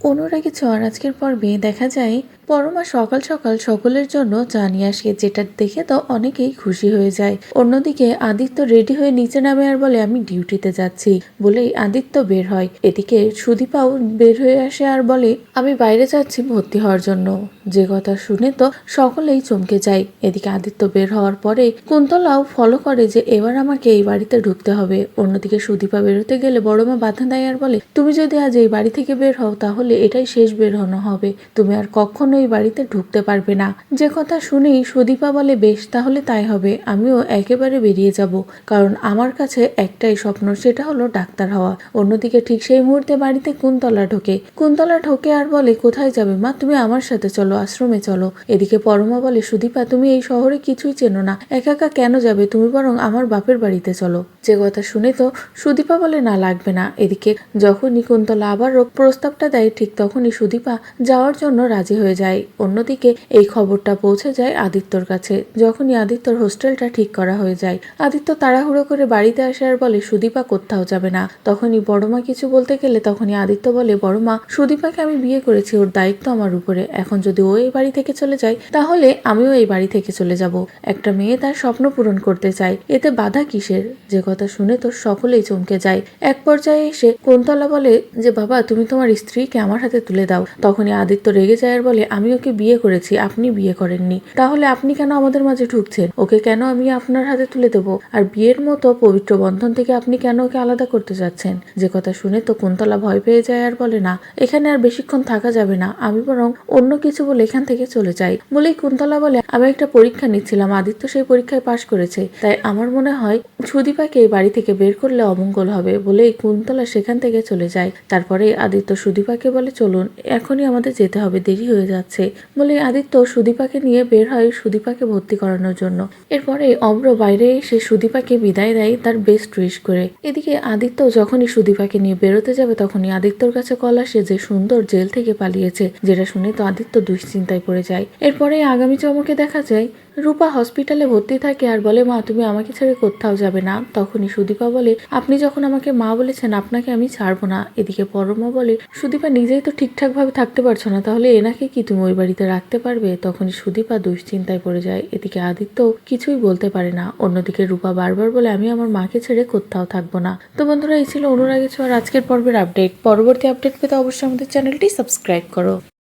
অনুরাগী ছোঁয়ার আজকের পর্বে দেখা যায় পরমা সকাল সকাল সকলের জন্য চা নিয়ে আসে, যেটা দেখে তো অনেকেই খুশি হয়ে যায়। অন্যদিকে আদিত্য রেডি হয়ে নিচে নামে আর বলে, আমি ডিউটিতে যাচ্ছি। বলেই আদিত্য বের হয়। এদিকে সুদীপাও বের হয়ে আসে আর বলে, আমি বাইরে যাচ্ছি ভর্তি হওয়ার জন্য। যে কথা শুনে তো সকলেই চমকে যায়। এদিকে আদিত্য বের হওয়ার পরে কুন্তলাও ফলো করে যে, এবার আমাকে এই বাড়িতে ঢুকতে হবে। অন্যদিকে সুদীপা বেরোতে গেলে বড় মা বাধা দেয় আর বলে, তুমি যদি আজ এই বাড়ি থেকে বের হও, তাহলে এটাই শেষ বের হনো হবে। তুমি আর কখনো এই বাড়িতে ঢুকতে পারবে না। যে কথা শুনেই সুদীপা বলে, বেশ, তাহলে তাই হবে। আমিও একেবারে বেরিয়ে যাব। কারণ আমার কাছে একটাই স্বপ্ন, সেটা হলো ডাক্তার হওয়া। অন্যদিকে ঠিক সেই মুহূর্তে বাড়িতে কুন্তলা ঢোকে। কুন্তলা ঢোকে আর বলে, কোথায় যাবে মা? তুমি আমার সাথে চলো, আশ্রমে চলো। এদিকে পরমা বলে, সুদীপা, তুমি এই শহরে কিছুই চেনো না। একা একা কেন যাবে? তুমি বরং আমার বাপের বাড়িতে চলো। যে কথা শুনে তো সুদীপা বলে, না, লাগবে না। এদিকে যখনই কুন্তলা আবার প্রস্তাবটা দেয়, ঠিক তখনই সুদীপা যাওয়ার জন্য রাজি হয়ে যায়। অন্যদিকে এই খবরটা পৌঁছে যায় আদিত্যর কাছে। যখনই আদিত্যর হোস্টেলটা ঠিক করা হয়ে যায়, আদিত্য তাড়াহুড়ো করে বাড়িতে আসে আর বলে, সুদীপা কোথাও যাবে না। তখনই বড়মা কিছু বলতে গেলে তখনই আদিত্য বলে, বড়মা, সুদীপাকে আমি বিয়ে করেছি, ওর দায়িত্ব আমার উপরে। এখন যদি ও এই বাড়ি থেকে চলে যায়, তাহলে আমিও এই বাড়ি থেকে চলে যাব। একটা মেয়ে তার স্বপ্ন পূরণ করতে চায়। এতে বাধা কিসের? যে কথা শুনে তো সকলেই চমকে যায়। এক পর্যায়ে এসে কুন্তলা বলে যে, বাবা, তুমি তোমার স্ত্রীকে আমার হাতে তুলে দাও। তখনই আদিত্য রেগে যায় আর বলে, আমি ওকে বিয়ে করেছি, আপনি বিয়ে করেননি। তাহলে আপনি কেন আমাদের মাঝে ঢুকছেন? ওকে কেন আমি আপনার হাতে তুলে দেবো? আর বিয়ের মতো পবিত্র বন্ধন থেকে আপনি কেন ওকে আলাদা করতে চাচ্ছেন যে কথা শুনে তো কুন্তলা ভয় পেয়ে যায় আর বলে, না, এখানে আর বেশিক্ষণ থাকা যাবে না। আমি বরং অন্য কিছু বলে এখান থেকে চলে যাই। বলেই কুন্তলা বলে, আমি একটা পরীক্ষা নিচ্ছিলাম। আদিত্য সেই পরীক্ষায় পাশ করেছে। তাই আমার মনে হয় সুদীপাকে এই বাড়ি থেকে বের করলে অমঙ্গল হবে বলেই কুন্তলা সেখান থেকে চলে যায়। তারপরে আদিত্য সুদীপাকে বলে, চলুন, এখনই আমাদের যেতে হবে, দেরি হয়ে যাচ্ছে। বলে আদিত্য সুদীপাকে নিয়ে বের হয় সুদীপাকে ভর্তি করানোর জন্য। এরপরে অম্র বাইরে এসে সুদীপাকে বিদায় দেয় তার বেস্ট উইশ করে। এদিকে আদিত্য যখনই সুদীপাকে নিয়ে বেরোতে যাবে, তখনই আদিত্যর কাছে কল আসে যে সুন্দর জেল থেকে পালিয়েছে, যেটা শুনে তো আদিত্য দুশ্চিন্তায় পড়ে যায়। এরপরে আগামী চমকে দেখা যায় রূপা হসপিটালে ভর্তি থাকে আর বলে, মা, তুমি আমাকে ছেড়ে কোথাও যাবে না। তখনই সুদীপা বলে, আপনি যখন আমাকে মা বলেছেন, আপনাকে আমি ছাড়বো না। এদিকে পরমা বলে, সুদীপা, নিজেই তো ঠিকঠাক ভাবে থাকতে পারছ না, তাহলে এনাকে কি তুমি ওই বাড়িতে রাখতে পারবে? তখনই সুদীপা দুশ্চিন্তায় পড়ে যায়। এদিকে আদিত্য কিছুই বলতে পারে না। অন্যদিকে রূপা বারবার বলে, আমি আমার মাকে ছেড়ে কোথাও থাকব না। তো বন্ধুরা, এই ছিল অনুরাগে ছোঁয়ার আজকের পর্বের আপডেট। পরবর্তী আপডেট পেতে অবশ্যই আমাদের চ্যানেলটি সাবস্ক্রাইব করো।